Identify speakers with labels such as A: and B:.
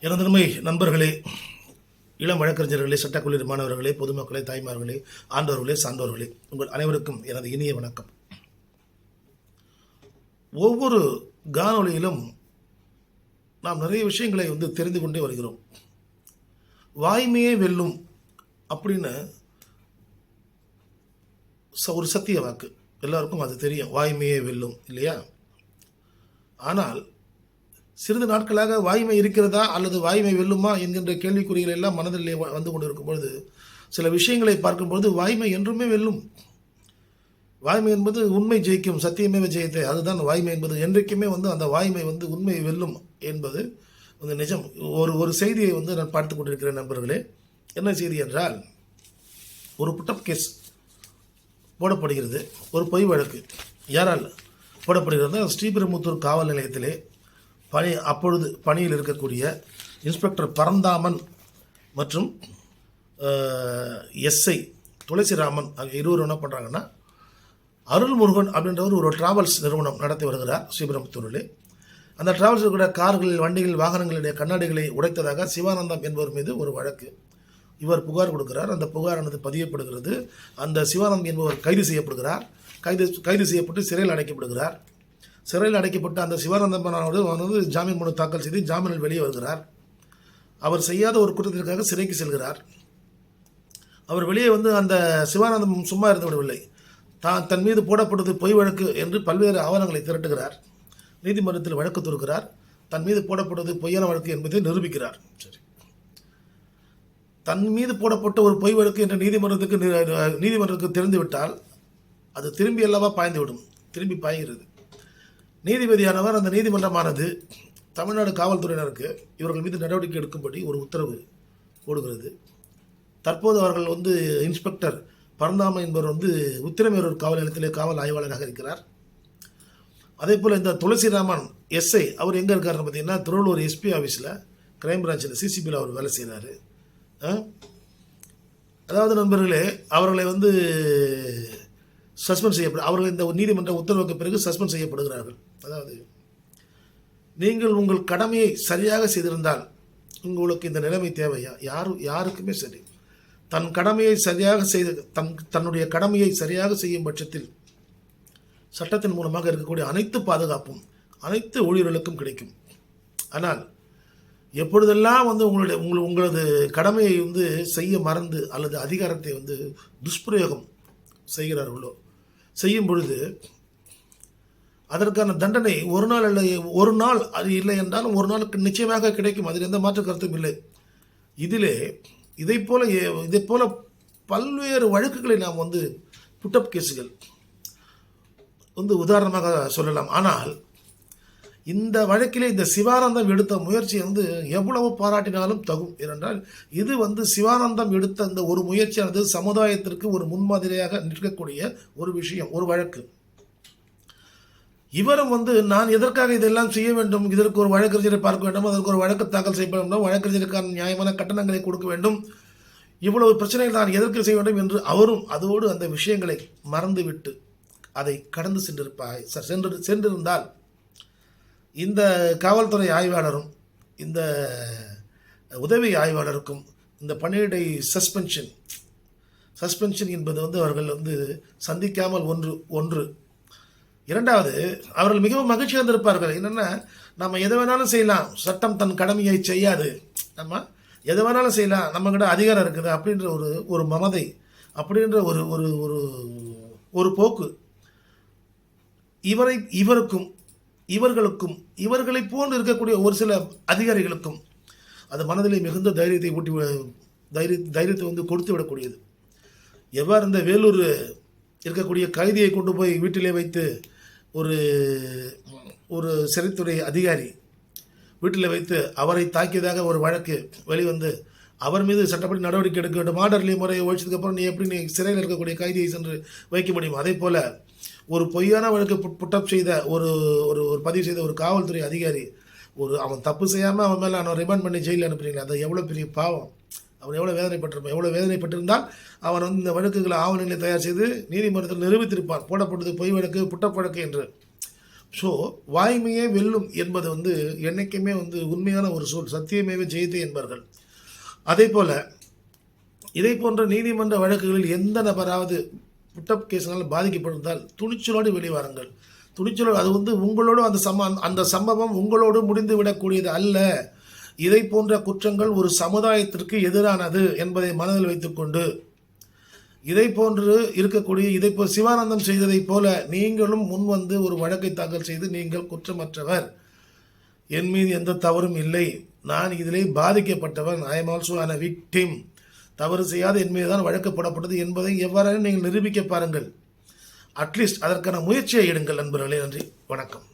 A: எனதருமை நண்பர்களே இளம் வழக்கறிஞர்களே சட்டக்கல்லூரி மாணவர்களே பொதுமக்களே தாய்மார்களே ஆண்டவர்களே சான்றோர்களே உங்கள் அனைவருக்கும் எனது இனிய வணக்கம். ஒவ்வொரு காணொலியிலும் நாம் நிறைய விஷயங்களை வந்து தெரிந்து கொண்டே வருகிறோம். வாய்மையே வெல்லும் அப்படின்னு ச- ஒரு சத்திய வாக்கு. எல்லாருக்கும் அது தெரியும். வாய்மையே வெல்லும் இல்லையா? ஆனால் சிறிது நாட்களாக வாய்மை இருக்கிறதா அல்லது வாய்மை வெல்லுமா என்கின்ற கேள்விக்குறிகள் எல்லாம் மனதிலே வந்து கொண்டிருக்கும் பொழுது சில விஷயங்களை பார்க்கும்பொழுது வாய்மை என்றுமே வெல்லும். வாய்மை என்பது உண்மை ஜெயிக்கும் சத்தியமே ஜெயித்தே அதுதான் வாய்மை என்பது என்றைக்குமே வந்து அந்த வாய்மை வந்து உண்மை வெல்லும் என்பது வந்து நிஜம். ஒரு ஒரு செய்தியை வந்து நான் பார்த்து கொண்டிருக்கிறேன் நண்பர்களே. என்ன செய்தி என்றால் ஒரு புட்டப் கேஸ் போடப்படுகிறது. ஒரு பொய் வழக்கு. யாரால் போடப்படுகிறது ஸ்ரீபெரும்புத்தூர் காவல் நிலையத்திலே பணி அப்பொழுது பணியில் இருக்கக்கூடிய இன்ஸ்பெக்டர் பரந்தாமன் மற்றும் எஸ்ஐ துளசிராமன் ஆகிய இருவரும் என்ன பண்ணுறாங்கன்னா அருள்முருகன் அப்படின்றவர் ஒரு டிராவல்ஸ் நிறுவனம் நடத்தி வருகிறார் ஸ்ரீபெரும்புத்தூரிலே. அந்த டிராவல்ஸ் இருக்கிற கார்களில் வண்டிகள் வாகனங்களுடைய கண்ணாடிகளை உடைத்ததாக சிவானந்தம் என்பவர் மீது ஒரு வழக்கு. இவர் புகார் கொடுக்கிறார். அந்த புகாரானது பதியப்படுகிறது. அந்த சிவானந்தம் என்பவர் கைது செய்யப்படுகிறார். கைது கைது செய்யப்பட்டு சிறையில் அடைக்கப்படுகிறார். சிறையில் அடைக்கப்பட்ட அந்த சிவானந்தமனோடு வந்து ஜாமீன் மனு தாக்கல் செய்து ஜாமீனில் வெளியே வருகிறார். அவர் செய்யாத ஒரு குற்றத்திற்காக சிறைக்கு செல்கிறார். அவர் வெளியே வந்து அந்த சிவானந்தம் சும்மா இருந்து விடவில்லை. தான் தன் மீது போடப்பட்டது பொய் வழக்கு என்று பல்வேறு ஆவணங்களை திரட்டுகிறார். நீதிமன்றத்தில் வழக்கு தொடுக்கிறார். தன் மீது போடப்பட்டது பொய்யான வழக்கு என்பதை நிரூபிக்கிறார். சரி. தன் மீது போடப்பட்ட ஒரு பொய் வழக்கு என்ற நீதிமன்றத்துக்கு நீதிமன்றத்துக்கு தெரிந்துவிட்டால் அது திரும்பி அல்லவா பாய்ந்துவிடும் திரும்பி பாய்கிறது. நீதிபதியானவர் அந்த நீதிமன்றமானது தமிழ்நாடு காவல்துறையினருக்கு இவர்கள் மீது நடவடிக்கை எடுக்கும்படி ஒரு உத்தரவு போடுகிறது. தற்போது அவர்கள் வந்து இன்ஸ்பெக்டர் பரந்தாம என்பவர் வந்து உத்திரமேரூர் காவல் நிலையத்திலே காவல் ஆய்வாளராக இருக்கிறார். அதே போல் இந்த துளசிராமன் எஸ்ஐ அவர் எங்கே இருக்காருன்னு பார்த்தீங்கன்னா திருவள்ளூர் எஸ்பி ஆஃபீஸில் கிரைம் பிரான்ச்சில் சிசிபியில் அவர் வேலை செய்கிறாரு அதாவது நண்பர்களே அவர்களை வந்து சஸ்பெண்ட் செய்யப்படு அவர்கள் இந்த நீதிமன்ற உத்தரவுக்கு பிறகு சஸ்பெண்ட் செய்யப்படுகிறார்கள். அதாவது நீங்கள் உங்கள் கடமையை சரியாக செய்திருந்தால் உங்களுக்கு இந்த நிலைமை தேவையா யாரும் யாருக்குமே சரி. தன் கடமையை சரியாக செய்து தன் தன்னுடைய கடமையை சரியாக செய்யும் பட்சத்தில் சட்டத்தின் மூலமாக இருக்கக்கூடிய அனைத்து பாதுகாப்பும் அனைத்து ஊழியர்களுக்கும் கிடைக்கும். ஆனால் எப்பொழுதெல்லாம் வந்து உங்களுடைய உங்கள் உங்களது கடமையை வந்து செய்ய மறந்து அல்லது அதிகாரத்தை வந்து துஷ்பிரயோகம் செய்கிறார்களோ செய்யும் பொழுது அதற்கான தண்டனை ஒரு நாள் இல்லை ஒரு நாள் அது இல்லை என்றாலும் ஒரு நாளுக்கு நிச்சயமாக கிடைக்கும். அதில் எந்த மாற்று கருத்தும் இல்லை. இதிலே இதை போல இதை போல பல்வேறு வழக்குகளை நாம் வந்து புட்டப் கேஸுகள் வந்து உதாரணமாக சொல்லலாம். ஆனால் இந்த வழக்கிலே இந்த சிவானந்தம் எடுத்த முயற்சி வந்து எவ்வளவு பாராட்டினாலும் தகும். ஏனென்றால் இது வந்து சிவானந்தம் எடுத்த இந்த ஒரு முயற்சியானது சமுதாயத்திற்கு ஒரு முன்மாதிரியாக நிற்கக்கூடிய ஒரு விஷயம் ஒரு வழக்கு. இவரும் வந்து நான் எதற்காக இதெல்லாம் செய்ய வேண்டும்? இதற்கு ஒரு வழக்கறிஞரை பார்க்க வேண்டும் அதற்கு ஒரு வழக்கு தாக்கல் செய்ய வேண்டும் வழக்கறிஞருக்கான நியாயமான கட்டணங்களை கொடுக்க வேண்டும். இவ்வளவு பிரச்சனைகள் நான் எதற்கு செய்ய வேண்டும்? என்று அவரும் அதோடு அந்த விஷயங்களை மறந்துவிட்டு அதை கடந்து சென்றிருப்பாய் ச- சென்று சென்றிருந்தால் இந்த காவல்துறை ஆய்வாளரும் இந்த உதவி ஆய்வாளருக்கும் இந்த பணியிடை சஸ்பென்ஷன் சஸ்பென்ஷன் என்பது வந்து அவர்கள் வந்து சந்திக்காமல் ஒன்று ஒன்று இரண்டாவது அவர்கள் மிகவும் மகிழ்ச்சி வந்திருப்பார்கள் என்னென்னா நம்ம எதை வேணாலும் செய்யலாம். சட்டம் தன் கடமையை செய்யாது. நம்ம எதை வேணாலும் செய்யலாம். நம்மக்கிட்ட அதிகாரம் இருக்குது அப்படின்ற ஒரு ஒரு மமதை அப்படின்ற ஒரு ஒரு ஒரு ஒரு போக்கு. இவரை இவருக்கும் இவர்களுக்கும் இவர்களை போன்று இருக்கக்கூடிய ஒரு சில அதிகாரிகளுக்கும் அது மனதிலே மிகுந்த தைரியத்தை ஊட்டி தைரிய தைரியத்தை வந்து கொடுத்து விடக்கூடியது. எவ்வாறு இந்த வேலூர் இருக்கக்கூடிய கைதியை கொண்டு போய் வீட்டிலே வைத்து ஒரு ஒரு சிறைத்துறை அதிகாரி வீட்டில் வைத்து அவரை தாக்கியதாக ஒரு வழக்கு வெளிவந்து அவர் மீது சட்டப்படி நடவடிக்கை எடுக்க வேண்டும் ஆர்டர்லி முறையை ஒழிச்சதுக்கப்புறம் நீ எப்படி நீ சிறையில் இருக்கக்கூடிய கைதியை சென்று வைக்க முடியும்? அதே போல் ஒரு பொய்யான வழக்கு புட்டப் செய்த ஒரு ஒரு ஒரு பதிவு செய்த ஒரு காவல்துறை அதிகாரி ஒரு அவன் தப்பு செய்யாமல் அவன் மேலே அவனை ரிமாண்ட் பண்ணி ஜெயிலில் அனுப்புறீங்களா அது எவ்வளோ பெரிய பாவம்? அவன் எவ்வளோ வேதனைப்பட்டிருப்பான் எவ்வளோ வேதனைப்பட்டிருந்தால் அவன் வந்து இந்த வழக்குகளை ஆவணங்களை தயார் செய்து நீதிமன்றத்தில் நிரூபித்திருப்பான் போடப்பட்டது பொய் வழக்கு புட்டப்பழக்கு என்று. ஸோ வாய்மையே வெல்லும் என்பது வந்து என்றைக்குமே வந்து உண்மையான ஒரு சொல் சத்தியமேவ ஜெயதே என்பார்கள். அதே போல் இதை போன்ற நீதிமன்ற வழக்குகளில் எந்த நபராவது புட்டப் கேஸினால் பாதிக்கப்பட்டிருந்தால் துணிச்சலோடு வெளிவாருங்கள் துணிச்சலோடு அது வந்து உங்களோட அந்த சம அந்த சம்பவம் உங்களோடு முடிந்து விடக்கூடியது அல்ல. இதை போன்ற குற்றங்கள் ஒரு சமுதாயத்திற்கு எதிரானது என்பதை மனதில் வைத்துக்கொண்டு இதை போன்று இருக்கக்கூடிய இதை போ சிவானந்தம் செய்ததைப் போல நீங்களும் முன் வந்து ஒரு வழக்கை தாக்கல் செய்து நீங்கள் குற்றமற்றவர். என் மீது எந்த தவறும் இல்லை. நான் இதிலே பாதிக்கப்பட்டவன். I am also an victim தவறு செய்யாத. என் மீது தான் வழக்கு போடப்பட்டது என்பதை எவ்வாறாக நீங்கள் நிரூபிக்க பாருங்கள். அட்லீஸ்ட் அதற்கான முயற்சியை எடுங்கள். நண்பர்களே நன்றி. வணக்கம்.